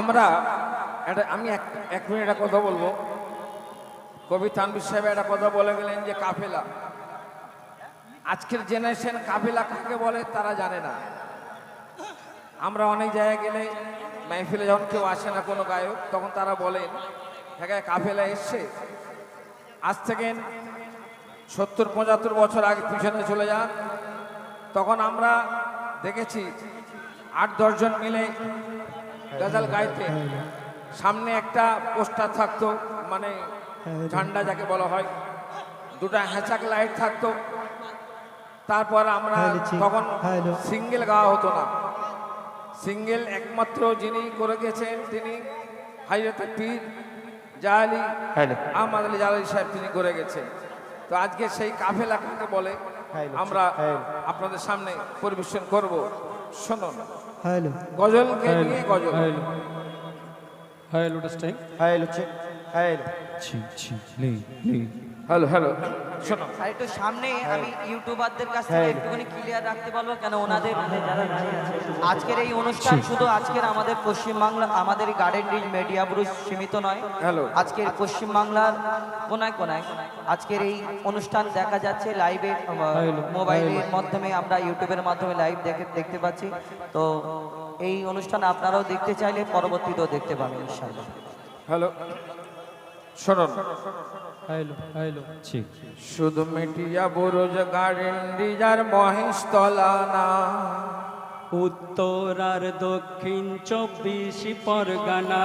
আমরা আমি এক এক মিনিট একটা কথা বলব। কবি তানবির সাহেব একটা কথা বলে গেলেন যে কাফেলা। আজকের জেনারেশন কাফেলা কাকে বলে তারা জানে না। আমরা অনেক জায়গায় গেলে মাহফিলে যখন কেউ আসে না কোনো গায়ক তখন তারা বলেন হ্যাঁ কাফেলা এসছে। আজ থেকে সত্তর পঁচাত্তর বছর আগে পিছনে চলে যান। তখন আমরা দেখেছি আট দশজন মিলে গজাল গাইতে। সামনে একটা পোস্টার থাকতো মানে ঝান্ডা যাকে বলা হয়। দুটা হ্যাঁচাক লাইট থাকতো। তারপর আমরা তখন সিঙ্গেল গাওয়া হতো না। সিঙ্গেল একমাত্র যিনি করে গেছেন তিনি হাইরতে পীর জাহালি আহমদ আলী জালালি সাহেব তিনি করে গেছেন। তো আজকে সেই কাফেলা কাকে বলে আমরা আপনাদের সামনে পরিবেশন করব। শুনুন। হ্যালো। গজলকে নিয়ে ghazal? Hello, testing. Hello check hello. ছি ছি লি লি। Hello hello. শুনুন আর একটু সামনে আমি ইউটিউবারদের কাছ থেকে একটুখানি ক্লিয়ার রাখতে পারব কেন ওনাদের আজকের এই অনুষ্ঠান শুধু আজকের আমাদের পশ্চিমবাংলা আমাদের গার্ডেন রিজ মিডিয়া সীমিত নয়। আজকের পশ্চিমবাংলার কোনায় কোনায় আজকের এই অনুষ্ঠান দেখা যাচ্ছে লাইভে মোবাইলের মাধ্যমে আমরা ইউটিউবের মাধ্যমে লাইভ দেখে দেখতে পাচ্ছি। তো এই অনুষ্ঠান আপনারাও দেখতে চাইলে পরবর্তীতেও দেখতে পাবেন ইনশাআল্লাহ। Hello Chi. শুধু মেটিয়া বুরুজ গার্ডেন ডিজার মহেশ তলানা উত্তর আর দক্ষিণ চব্বিশ পরগনা।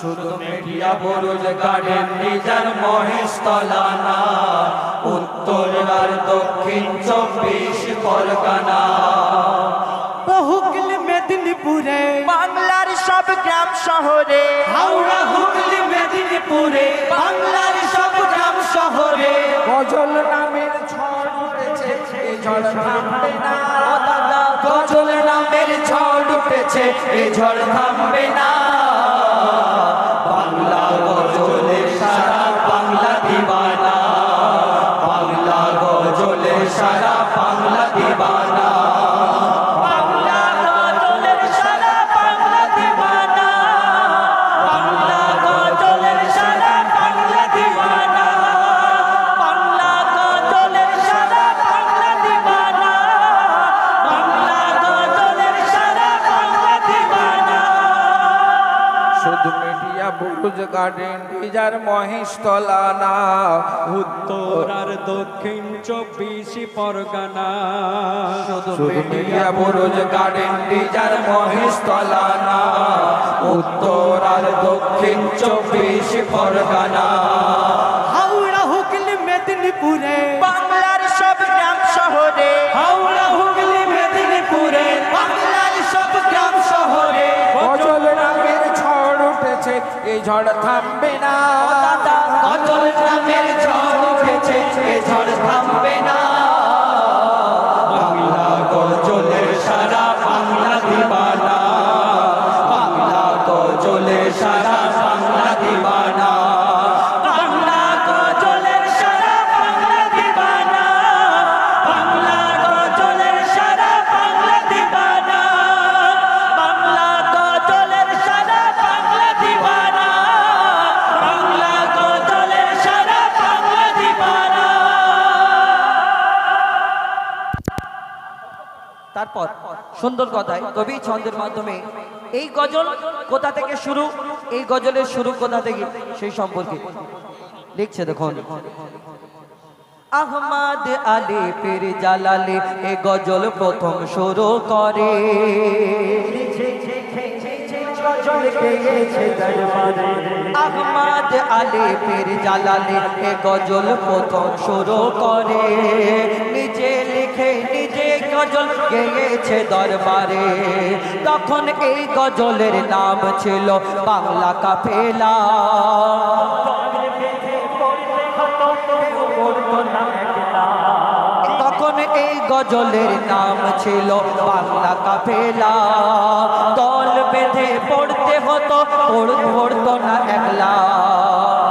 শুধু মেটিয়া বুরুজ গার্ডেন ডিজার মহেশ তলানা উত্তর আর দক্ষিণ চব্বিশ পরগনা। হুগলি মেদিনীপুরে সব গ্রাম শহরে। হাওড়া হুগলি মেদিনীপুরে বাংলার সব গ্রাম শহরে। গজল নামের ঝড় উঠেছে এই ঝড় থামবে না। ও দাদা গজল নামের ঝড় উঠেছে এ ঝড় থামবে না। বাংলা গজলের গার্ডেন ডিজার মহিষতলা না। উত্তর আর দক্ষিণ চব্বিশ পরগনা। বুরুজ গার্ডেন ডিজার মহিষতলা না। উত্তর আর দক্ষিণ চব্বিশ পরগনা। এই ঝড় থামবে না। অচল গ্রামের ঝড় উঠেছে এ ঝড় থামবে না। সুন্দর কথায় কবি ছন্দের মাধ্যমে এই গজল কোথা থেকে শুরু? এই গজলের শুরু কোথা থেকে? সেই সম্পর্কে লিখছে দেখুন। আহমদ আলী পীর জালালে, এ গজল প্রথম শুরু করে। আহমদ আলী পীর জালালে এ গজল প্রথম শুরু করে। নিজে লিখে নিজে গজল গেয়েছে দরবারে। তখন এই গজলের নাম ছিল বাংলা কাফেলা। তখন এই গজলের নাম ছিল বাংলা কাফেলা। পড়- পড়তো না একলা।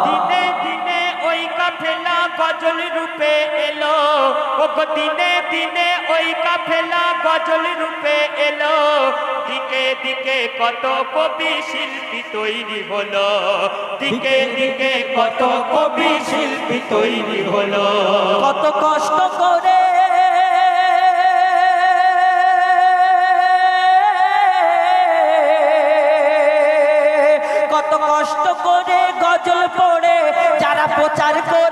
দিনে দিনে ওই কাফেলা গজল রূপে এলো। ও দিনে দিনে ওই কাফেলা গজল রূপে এলো। দিকে দিকে কত কবি শিল্পী তৈরি হলো। দিকে দিকে কত কবি শিল্পী তৈরি হলো। কত কষ্ট করে প্রচার করেছিল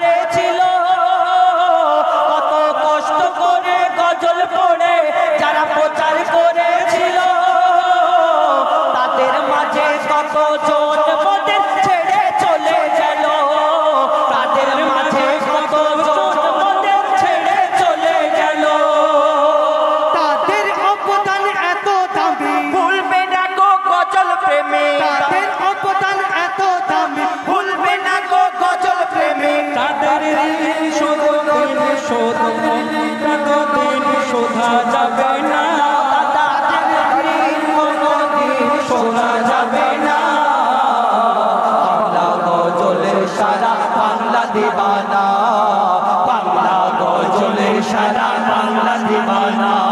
সারা বাংলা দিবানা।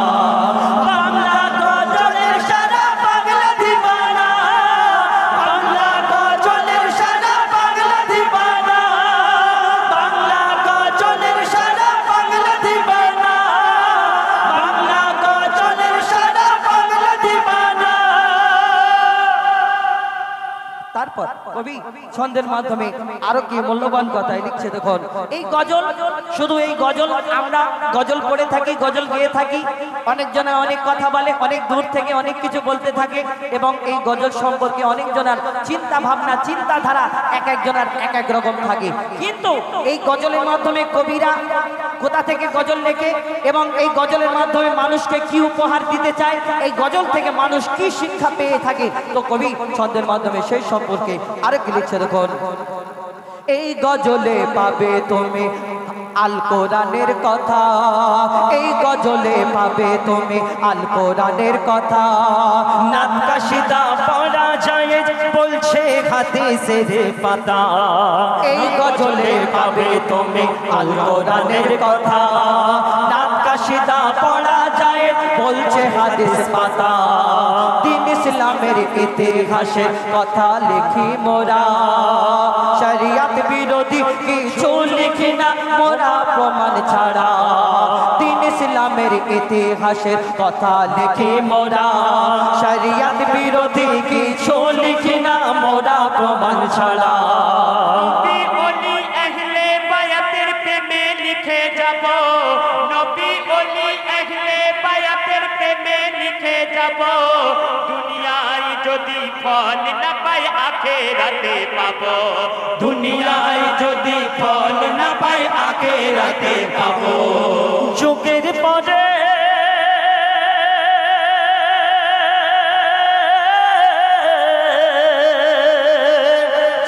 ছন্দের মাধ্যমে আরও কি মূল্যবান কথাই লিখছে দেখুন। এই গজল, শুধু এই গজল, আমরা গজল পড়ে থাকি, গজল গেয়ে থাকি। অনেকজনে অনেক কথা বলে, অনেক দূর থেকে অনেক কিছু বলতে থাকে এবং এই গজল সম্পর্কে অনেকজনের চিন্তা ভাবনা চিন্তাধারা এক একজনের এক এক রকম থাকে। কিন্তু এই গজলের মাধ্যমে কবিরা কোথা থেকে গজল লেখে এবং এই গজলের মাধ্যমে মানুষকে কি উপহার দিতে চায়, এই গজল থেকে মানুষ কি শিক্ষা পেয়ে থাকে, তো কবি ছন্দের মাধ্যমে সেই সম্পর্কে আরেক লিখছে দেখুন। এই গজলে পাবে তুমি আল কোরআনের কথা। এই গজলে পাবে তুমি আল কোরআনের কথা। নাত কাশিদা পড়া যায়, বলছে হাদিসের পাতা। এই গজলে পাবে তুমি আল কোরআনের কথা। নাত কাশিদা পড়া যায়, বলছে হাদিস পাতা। দিন ইসলামের কথা লিখি মোরা। ছাড়া। দিন ইসলামের ইতিহাসের কথা লিখি মোরা। শরিয়াত বিরোধী কিছু লিখি না মোরা প্রমাণ ছাড়া। যাব। যদি ফল না পাই, আখেরাতে পাবো। দুনিয়ায় যদি ফল না পাই, আখেরাতে পাবো। যুগের পরে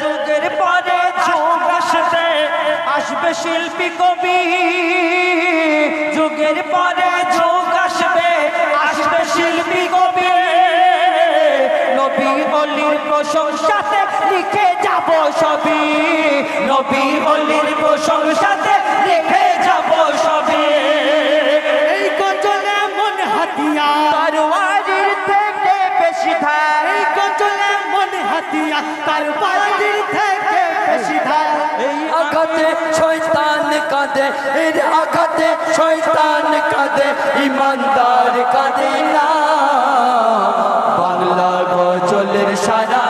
যুগের পরে শিল্পী কবি। যুগের পরে অলির প্রশংসাতে লিখে যাব সবই। নবী অলির প্রশংসাতে লিখে যাব সবই। এই গজল এমন হাতিয়ার তরবারির থেকে বেশি ধার। এই গজল এমন হাতিয়ার তার বাড়ির থেকে বেশি ধার। এই আঘাতে শয়তান কাঁদে এর আঘাতে শয়তান কাঁদে ইমানদার কাঁদে না। সারা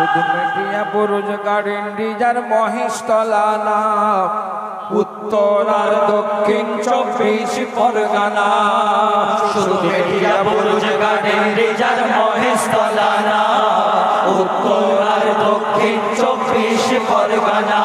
শুধু মেটিয়া পুরুষ গার্ডেন ডিজার মহেশতলা না। উত্তর আর দক্ষিণ চব্বিশ পরগানা। শুধু মেটিয়া পুরুষ গার্ডেন রিজার মহিষতলা না। উত্তর আর দক্ষিণ চব্বিশ পরগনা।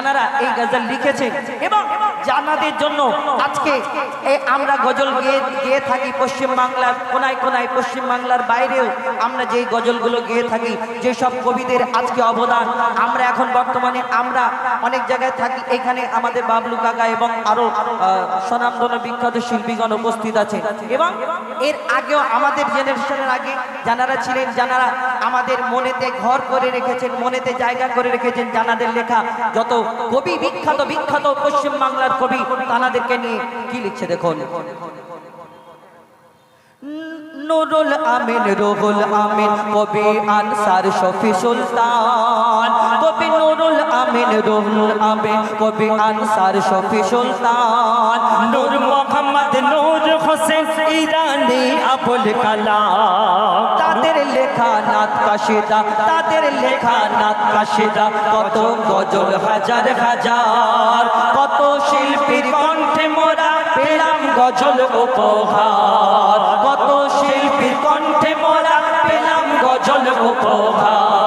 জানারা এই গজল লিখেছে এবং জানাদের জন্য আজকে আমরা গজল গেয়ে গেয়ে থাকি পশ্চিম বাংলার কোনায় কোনায় পশ্চিম বাংলার বাইরেও। আমরা যেই গজলগুলো গেয়ে থাকি যেসব কবিদের আজকে অবদান, আমরা এখন বর্তমানে আমরা অনেক জায়গায় থাকি। এখানে আমাদের বাবলু কাকা এবং আরও স্বনামধন্য বিখ্যাত শিল্পীগণ উপস্থিত আছে। এবং এর আগেও আমাদের জেনারেশনের আগে জানারা ছিলেন জানারা আমাদের মনেতে ঘর করে রেখেছেন, মনেতে জায়গা করে রেখেছেন, জানাদের লেখা যত কবি বিখ্যাত বিখ্যাত পশ্চিম বাংলার কবি তানাদেরকে নিয়ে কি লিখছে দেখুন? নুরুল আমিন, রুহুল আমিন, কবি আনসার শফি সুলতান, কবি আমিন রুহুল আমিন কবি আনসার শফি সুলতান। নূর মোহাম্মদ, নূর হোসেন, ইরানি আবুল কালাম। তাদের লেখা নাত কাশিদা, তাদের লেখা নাত কাশিদা, কত গজল হাজার হাজার। কত শিল্পীর কণ্ঠে মোরা পেলাম গজল উপহার। কত শিল্পীর কণ্ঠে মোরা পেলাম গজল উপহার।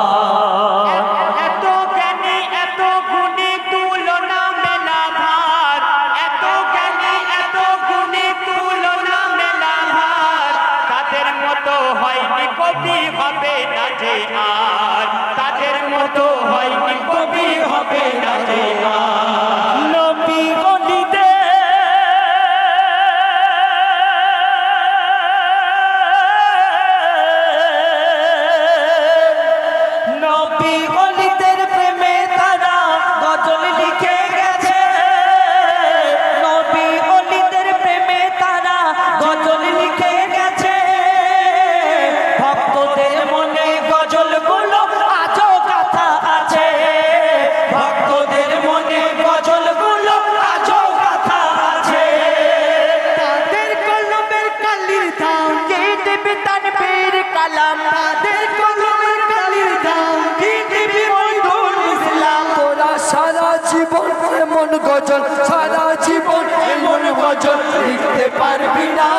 গজল সারা জীবন এমন গজল লিখতে পারবি না।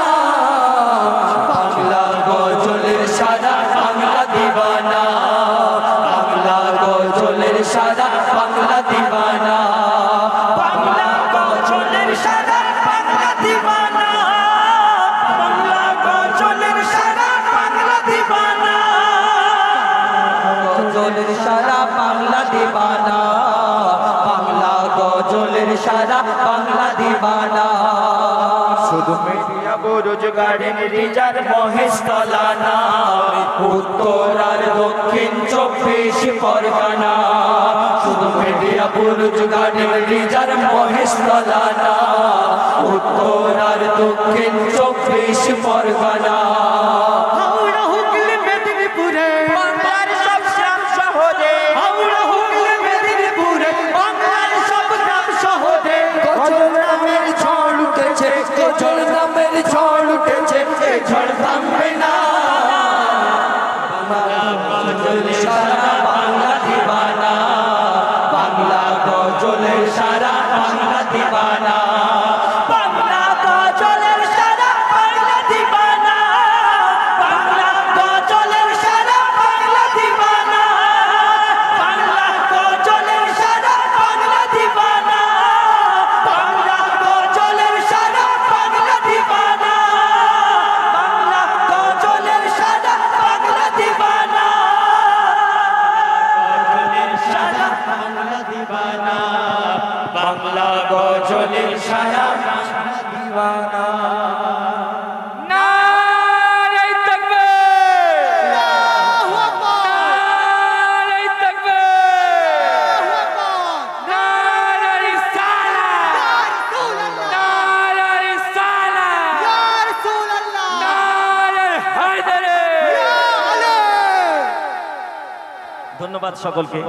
গার্ডেন রিজার মহেশতলা তলানা উত্তর আর দক্ষিণ চব্বিশ পরগনা। শুধু বুরুজ গার্ডেন রিজার মহেশতলা তলানা উত্তর আর দক্ষিণ চব্বিশ পরগনা। দিবানা। বাংলা গজলের সারা বাংলা দিবানা। বাংলা গজলের সারা বাংলা দিবানা। বাংলা গজলের সারা বাংলা দিবানা। বাংলা গজলের সারা বাংলা দিবানা। বাংলা গজলের সারা বাংলা দিবানা। বাংলা দিবানা। বাংলা গজলের সারা হায়দারে। ধন্যবাদ সকলকে।